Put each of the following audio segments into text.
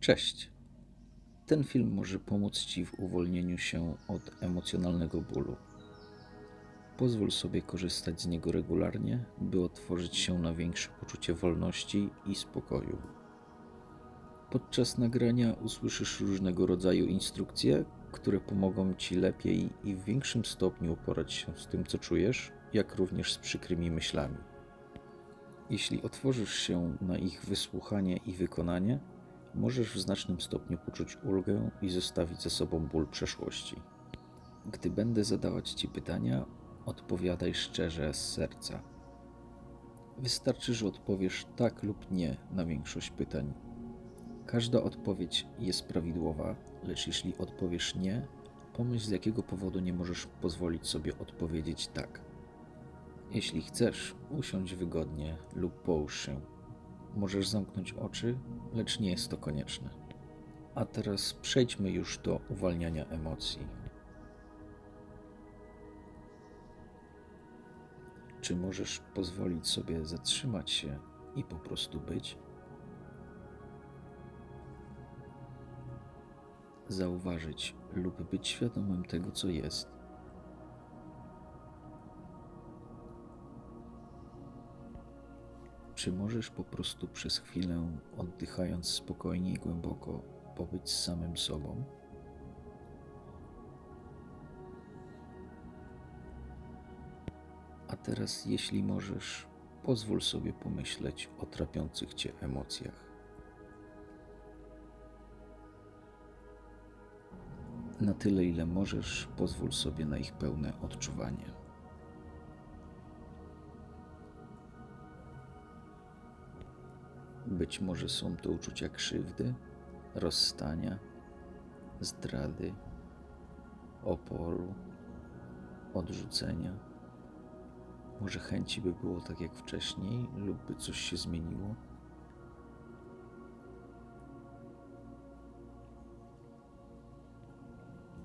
Cześć. Ten film może pomóc Ci w uwolnieniu się od emocjonalnego bólu. Pozwól sobie korzystać z niego regularnie, by otworzyć się na większe poczucie wolności i spokoju. Podczas nagrania usłyszysz różnego rodzaju instrukcje, które pomogą Ci lepiej i w większym stopniu uporać się z tym, co czujesz, jak również z przykrymi myślami. Jeśli otworzysz się na ich wysłuchanie i wykonanie, możesz w znacznym stopniu poczuć ulgę i zostawić za sobą ból przeszłości. Gdy będę zadawać Ci pytania, odpowiadaj szczerze z serca. Wystarczy, że odpowiesz tak lub nie na większość pytań. Każda odpowiedź jest prawidłowa, lecz jeśli odpowiesz nie, pomyśl z jakiego powodu nie możesz pozwolić sobie odpowiedzieć tak. Jeśli chcesz, usiądź wygodnie lub połóż się. Możesz zamknąć oczy, lecz nie jest to konieczne. A teraz przejdźmy już do uwalniania emocji. Czy możesz pozwolić sobie zatrzymać się i po prostu być? Zauważyć lub być świadomym tego, co jest. Czy możesz po prostu przez chwilę, oddychając spokojnie i głęboko, pobyć z samym sobą? A teraz, jeśli możesz, pozwól sobie pomyśleć o trapiących cię emocjach. Na tyle, ile możesz, pozwól sobie na ich pełne odczuwanie. Być może są to uczucia krzywdy, rozstania, zdrady, oporu, odrzucenia. Może chęci, by było tak jak wcześniej, lub by coś się zmieniło.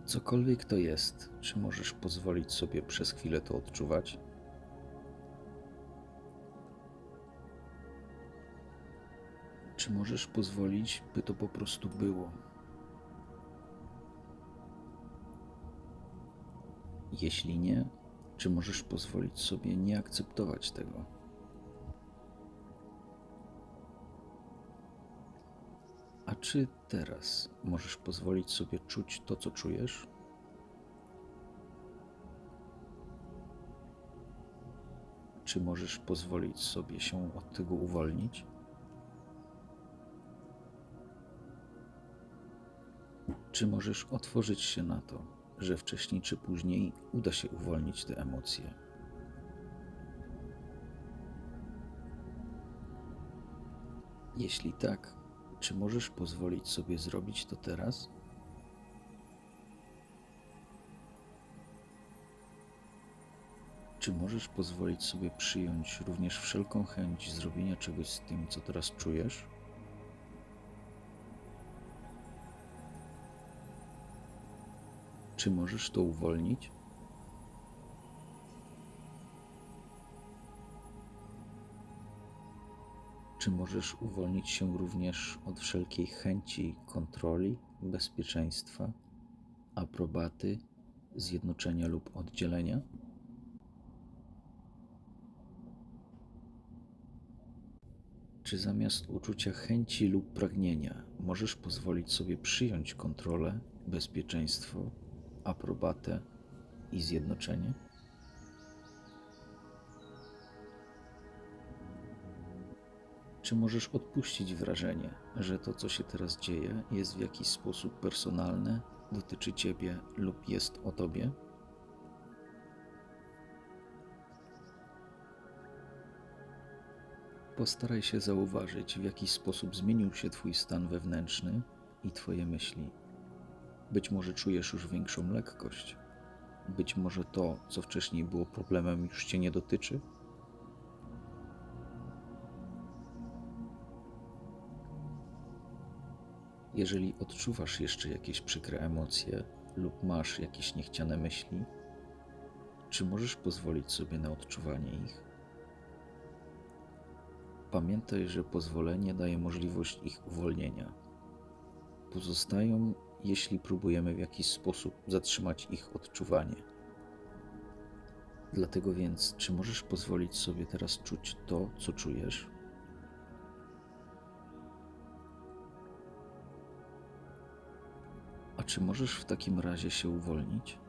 Cokolwiek to jest, czy możesz pozwolić sobie przez chwilę to odczuwać? Czy możesz pozwolić, by to po prostu było? Jeśli nie, czy możesz pozwolić sobie nie akceptować tego? A czy teraz możesz pozwolić sobie czuć to, co czujesz? Czy możesz pozwolić sobie się od tego uwolnić? Czy możesz otworzyć się na to, że wcześniej czy później uda się uwolnić te emocje? Jeśli tak, czy możesz pozwolić sobie zrobić to teraz? Czy możesz pozwolić sobie przyjąć również wszelką chęć zrobienia czegoś z tym, co teraz czujesz? Czy możesz to uwolnić? Czy możesz uwolnić się również od wszelkiej chęci kontroli, bezpieczeństwa, aprobaty, zjednoczenia lub oddzielenia? Czy zamiast uczucia chęci lub pragnienia możesz pozwolić sobie przyjąć kontrolę, bezpieczeństwo, aprobatę i zjednoczenie? Czy możesz odpuścić wrażenie, że to, co się teraz dzieje, jest w jakiś sposób personalne, dotyczy Ciebie lub jest o Tobie? Postaraj się zauważyć, w jaki sposób zmienił się Twój stan wewnętrzny i Twoje myśli. Być może czujesz już większą lekkość. Być może to, co wcześniej było problemem, już Cię nie dotyczy. Jeżeli odczuwasz jeszcze jakieś przykre emocje lub masz jakieś niechciane myśli, czy możesz pozwolić sobie na odczuwanie ich? Pamiętaj, że pozwolenie daje możliwość ich uwolnienia. pozostają, jeśli próbujemy w jakiś sposób zatrzymać ich odczuwanie. Dlatego więc, czy możesz pozwolić sobie teraz czuć to, co czujesz? A czy możesz w takim razie się uwolnić?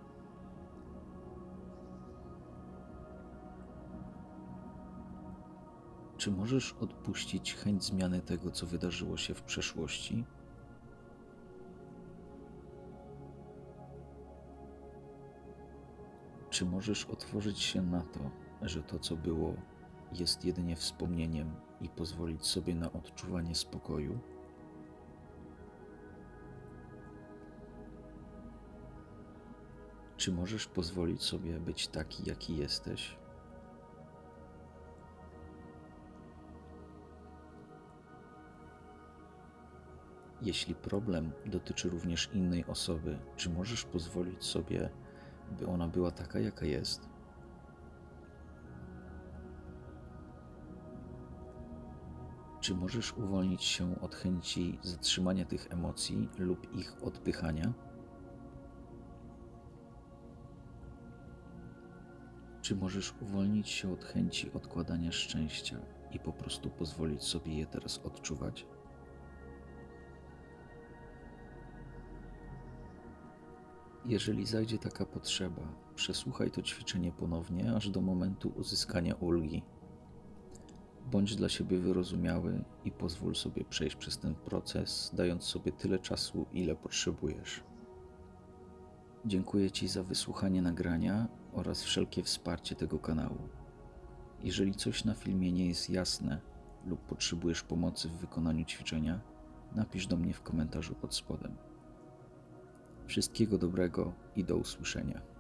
Czy możesz odpuścić chęć zmiany tego, co wydarzyło się w przeszłości? Czy możesz otworzyć się na to, że to, co było, jest jedynie wspomnieniem i pozwolić sobie na odczuwanie spokoju? Czy możesz pozwolić sobie być taki, jaki jesteś? Jeśli problem dotyczy również innej osoby, czy możesz pozwolić sobie, by ona była taka, jaka jest? Czy możesz uwolnić się od chęci zatrzymania tych emocji lub ich odpychania? Czy możesz uwolnić się od chęci odkładania szczęścia i po prostu pozwolić sobie je teraz odczuwać? Jeżeli zajdzie taka potrzeba, przesłuchaj to ćwiczenie ponownie, aż do momentu uzyskania ulgi. Bądź dla siebie wyrozumiały i pozwól sobie przejść przez ten proces, dając sobie tyle czasu, ile potrzebujesz. Dziękuję Ci za wysłuchanie nagrania oraz wszelkie wsparcie tego kanału. Jeżeli coś na filmie nie jest jasne lub potrzebujesz pomocy w wykonaniu ćwiczenia, napisz do mnie w komentarzu pod spodem. Wszystkiego dobrego i do usłyszenia.